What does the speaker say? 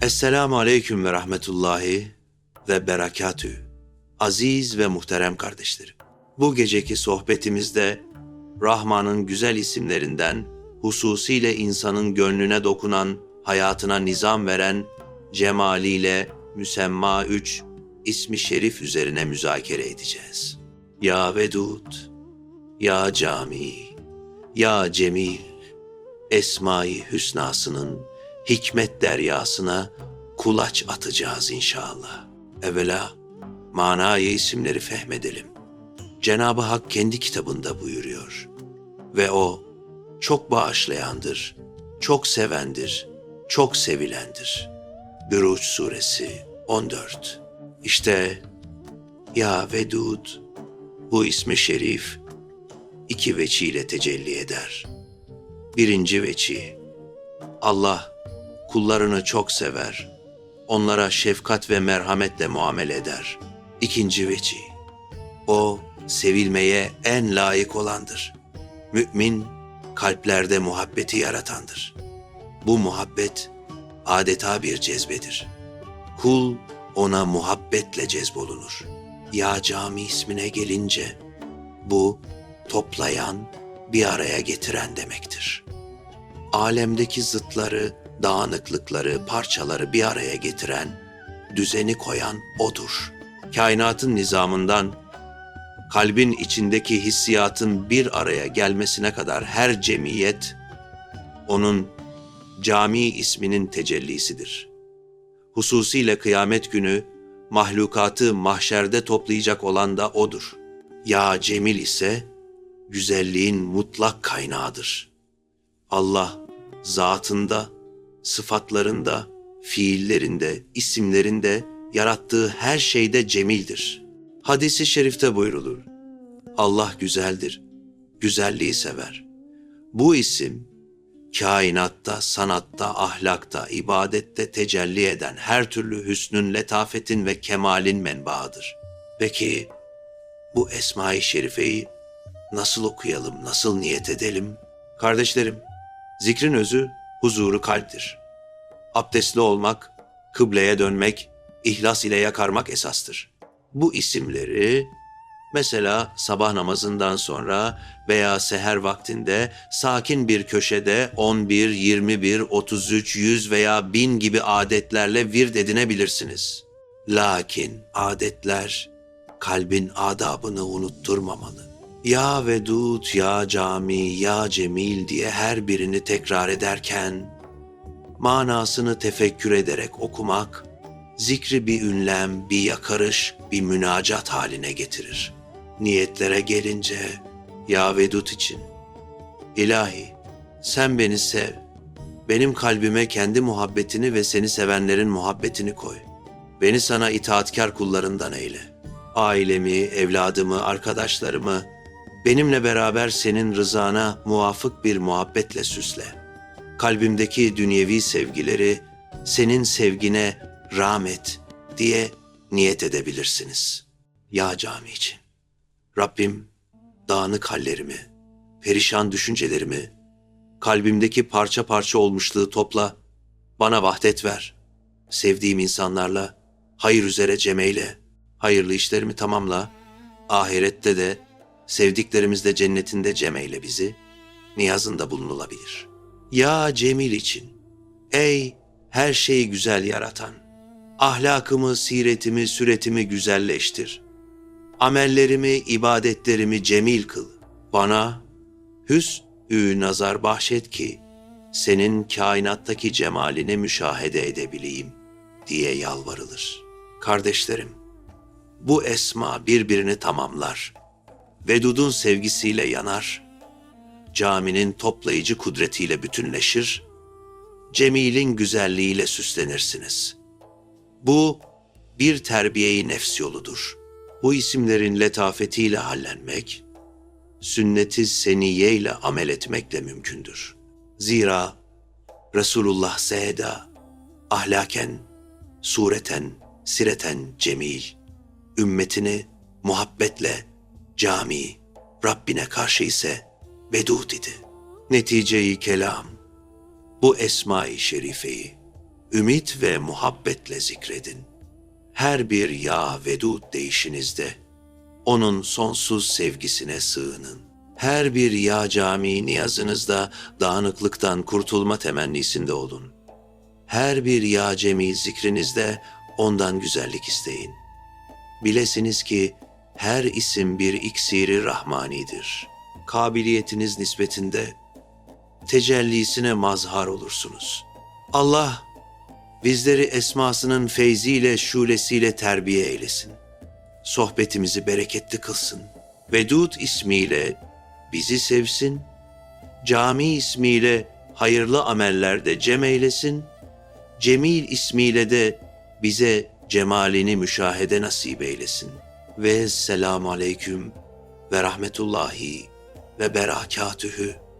Esselamu Aleyküm ve Rahmetullahi ve Berekatü. Aziz ve muhterem kardeşlerim. Bu geceki sohbetimizde Rahman'ın güzel isimlerinden hususiyle insanın gönlüne dokunan, hayatına nizam veren cemaliyle müsemma üç ismi şerif üzerine müzakere edeceğiz. Ya Vedud, Ya Cami, Ya Cemil, Esma-i Hüsna'sının hikmet deryasına kulaç atacağız inşallah. Evvela manayı isimleri fehmedelim. Cenab-ı Hak kendi kitabında buyuruyor. Ve o çok bağışlayandır, çok sevendir, çok sevilendir. Büruç suresi 14 İşte Ya Vedud bu ismi şerif iki veçiyle tecelli eder. Birinci veçi Allah kullarını çok sever, onlara şefkat ve merhametle muamele eder. İkinci veci, o sevilmeye en layık olandır. Mümin, kalplerde muhabbeti yaratandır. Bu muhabbet adeta bir cezbedir. Kul ona muhabbetle cezbolunur. Ya cami ismine gelince, bu toplayan, bir araya getiren demektir. Alemdeki zıtları, dağınıklıkları, parçaları bir araya getiren, düzeni koyan odur. Kainatın nizamından kalbin içindeki hissiyatın bir araya gelmesine kadar her cemiyet onun cami isminin tecellisidir. Hususiyle kıyamet günü mahlukatı mahşerde toplayacak olan da odur. Ya Cemil ise güzelliğin mutlak kaynağıdır. Allah zatında, sıfatlarında, fiillerinde, isimlerinde, yarattığı her şeyde cemildir. Hadisi şerifte buyrulur. Allah güzeldir, güzelliği sever. Bu isim, kainatta, sanatta, ahlakta, ibadette tecelli eden her türlü hüsnün, letafetin ve kemalin menbaıdır. Peki bu Esma-i Şerife'yi nasıl okuyalım, nasıl niyet edelim? Kardeşlerim, zikrin özü huzuru kalptir. Abdestli olmak, kıbleye dönmek, ihlas ile yakarmak esastır. Bu isimleri mesela sabah namazından sonra veya seher vaktinde sakin bir köşede 11, 21, 33, 100 veya 1000 gibi adetlerle vird edinebilirsiniz. Lakin adetler kalbin adabını unutturmamalı. Ya Vedud, Ya Cami, Ya Cemil diye her birini tekrar ederken manasını tefekkür ederek okumak, zikri bir ünlem, bir yakarış, bir münacat haline getirir. Niyetlere gelince, Ya Vedud için, İlahi, sen beni sev, benim kalbime kendi muhabbetini ve seni sevenlerin muhabbetini koy. Beni sana itaatkar kullarından eyle. Ailemi, evladımı, arkadaşlarımı, benimle beraber senin rızana muvafık bir muhabbetle süsle.'' kalbimdeki dünyevi sevgileri senin sevgine rahmet diye niyet edebilirsiniz. Ya cami için. Rabbim dağınık hallerimi, perişan düşüncelerimi, kalbimdeki parça parça olmuşluğu topla, bana vahdet ver. Sevdiğim insanlarla, hayır üzere cemeyle, hayırlı işlerimi tamamla, ahirette de, sevdiklerimizle cennetinde cemeyle bizi, niyazında bulunulabilir.'' Ya Cemil için, ey her şeyi güzel yaratan, ahlakımı, siretimi, süretimi güzelleştir. Amellerimi, ibadetlerimi cemil kıl. Bana hüsn-ü nazar bahşet ki, senin kainattaki cemalini müşahede edebileyim diye yalvarılır. Kardeşlerim, bu esma birbirini tamamlar. Vedud'un sevgisiyle yanar.'' caminin toplayıcı kudretiyle bütünleşir, Cemil'in güzelliğiyle süslenirsiniz. Bu bir terbiyeyi nefs yoludur. Bu isimlerin letafetiyle hallenmek, sünneti seniye ile amel etmekle mümkündür. Zira Resulullah Zehda ahlaken, sureten, sireten cemil, ümmetini muhabbetle cami, Rabbine karşı ise Vedud idi. Neticeyi kelam, bu esma-i şerifeyi ümit ve muhabbetle zikredin. Her bir ya vedud deyişinizde onun sonsuz sevgisine sığının. Her bir ya cami niyazınızda dağınıklıktan kurtulma temennisinde olun. Her bir ya cemi zikrinizde ondan güzellik isteyin. Bilesiniz ki her isim bir iksiri rahmanidir. Kabiliyetiniz nispetinde tecellisine mazhar olursunuz. Allah bizleri esmasının feyziyle, şulesiyle terbiye eylesin. Sohbetimizi bereketli kılsın. Vedud ismiyle bizi sevsin. Cami ismiyle hayırlı amellerde cem eylesin. Cemil ismiyle de bize cemalini müşahede nasip eylesin. Ve selamu aleyküm ve rahmetullahi ve berekatühü.